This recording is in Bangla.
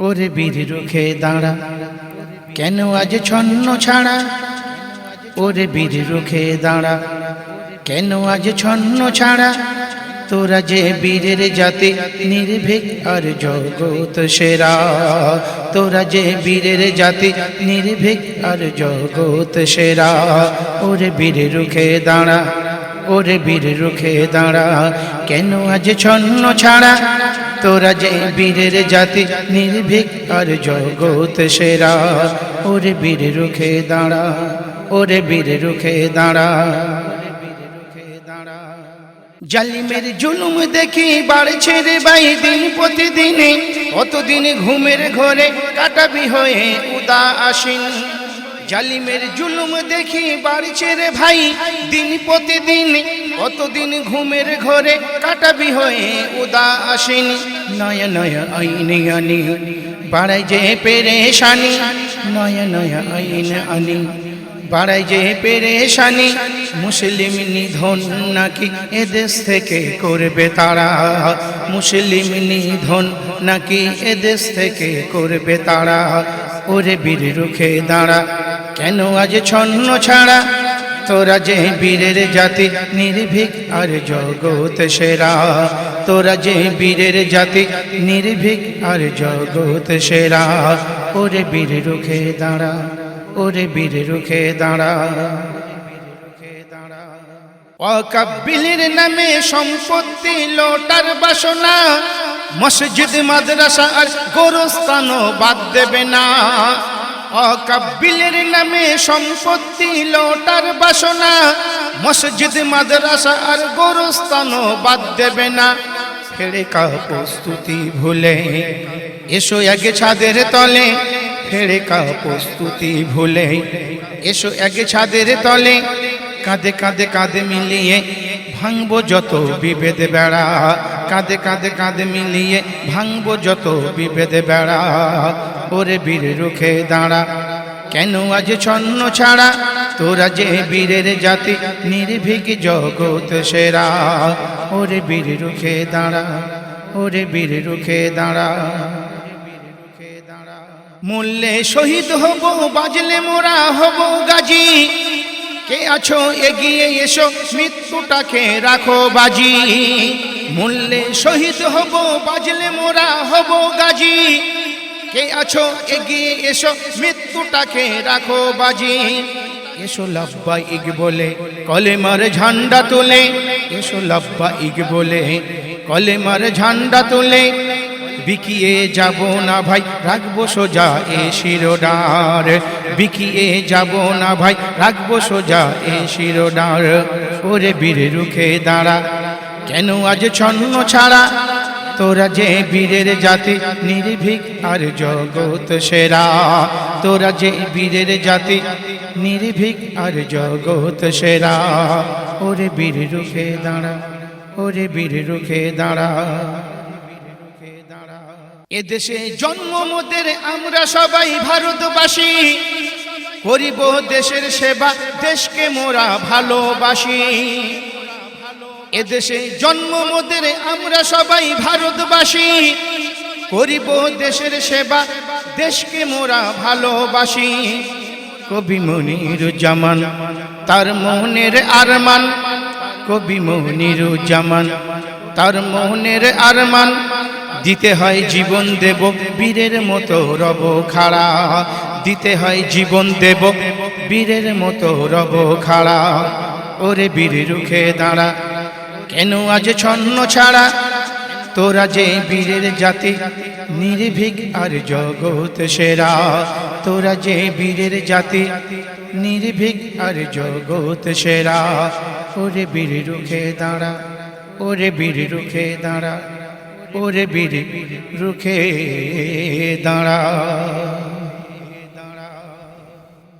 ওরে বীর রুখে দাঁড়া। কেন আজ ছন্ন ছাড়া? ওরে বীর রুখে দাঁড়া। কেন আজ ছন্ন ছাড়া? তোরা যে বীরের জাতি, নির্ভীক আর জগৎ সেরা। তোরা যে বীরের জাতি, নির্ভীক আর জগৎ সেরা। ওরে বীর রুখে দাঁড়া। ওরে বীর রুখে দাঁড়া। কেন আজ ছন্ন ছাড়া? তোরা যে বীরের জাতি, নির্ভীক আর জগৎ সেরা। ওরে বীর রুখে দাঁড়া, ওরে বীর রুখে দাঁড়া, জালিমের জুলুম দেখি বাড়ছে রে বাই দিন প্রতিদিনে। কতদিন ঘুমের ঘরে কাটাবি হয়ে উদা আসিন জালিমের জুলুম দেখি বাড়ছে রে ভাই দিন প্রতিদিন। কতদিন ঘুমের ঘরে কাটাবি হয়ে উদা আসিন নয় নয় আইন আনি। বাড়াই যে পেরেশানি, নয় নয় আইন আনি। বাড়াই যে পেরেশানি, মুসলিম নিধন নাকি এদেশ থেকে করবে তারা? মুসলিম নিধন নাকি এদেশ থেকে করবে তারা? ওরে বীর রুখে দাঁড়া, কেন আজ ছন্ন ছাড়া তোরা যে বীরের জাতি নির্ভীক আর জগৎ সেরা। তোরা যে বীরের জাতি নির্ভীক আর জগৎ সেরা। ওরে বীর রুখে দাঁড়া, ওরে বীর রুখে দাঁড়া। অকাবিলের নামে সম্পত্তি লোটার বাসনা, মসজিদ, মাদ্রাসা আর গোরস্থান বাদ দেবে না। অকাবিলের নামে সম্পত্তি লোটার বাসনা। মসজিদ, মাদ্রাসা আর গোরস্থান বাদ দেবে না। ফেরে কা প্রস্তুতি ভুলে এসো আগে ছাদের তলে। ফেরে কা প্রস্তুতি ভুলে এসো আগে ছাদের তলে। কাঁধে কাঁধে কাঁধে মিলিয়ে ভাঙবো যত বিভেদ বেড়া। কাঁধে কাঁধে কাঁধে মিলিয়ে ভাঙবো যত বিভেদে বেড়া। ওরে বীর রুখে দাঁড়া, কেন আজ ছন্ন ছাড়া? তোরা যে বীরের জাতি, নির্ভীক জগৎ সেরা। ওরে বীর রুখে দাঁড়া, ওরে বীর রুখে দাঁড়া। মূল্যে শহীদ হব, বাজলে মোরা হব গাজী। কে আছো এগিয়ে এসো, মৃত্যুটাকে রাখো বাজি। মূল্যে শহীদ হব, বাজলে মোরা হব গাজী। কে আছো, এগিয়ে এসো, মৃত্যুটাকে রাখো বাজি। এসো লাব্বা ইগ বলে কলেমার ঝান্ডা তোলে। এসো লাব্বা ইগ বলে কলেমার ঝান্ডা তোলে। বিকিয়ে যাব না ভাই, রাখব সোজা এ শিরোডার বিকিয়ে যাব না ভাই, রাখব সোজা এ শিরোডার ওরে বীর রুখে দাঁড়া কেন আজ ছন্ন ছাড়া তোরা যে বীরের জাতি, নির্ভীক আর জগৎ সেরা। তোরা যে বীরের জাতি, নির্ভীক আর জগৎ সেরা। ওরে বীর রুখে দাঁড়া, ওরে বীর রুখে দাঁড়া এদেশে জন্ম মোদের আমরা সবাই ভারতবাসী। করিব দেশের সেবা, দেশকে মোরা ভালোবাসি। এদেশে জন্ম মোদের, আমরা সবাই ভারতবাসী। করিব দেশের সেবা, দেশকে মোরা ভালোবাসি। কবি মনির জামান, তার মনের আরমান। কবি মনির জামান, তার মনের আরমান। দিতে হয় জীবন দেব, বীরের মতো রব খাড়া। দিতে হয় জীবন দেব, বীরের মতো রব খাড়া। ওরে বীর রুখে দাঁড়া কেন আজ ছন্ন ছাড়া? তোরা যে বীরের জাতি, নির্ভীক আর জগৎ সেরা। তোরা যে বীরের জাতি, নির্ভীক আর জগৎ সেরা। ওরে বীর রুখে দাঁড়া, ওরে বীর রুখে দাঁড়া, ওরে বীর রুখে দাঁড়া।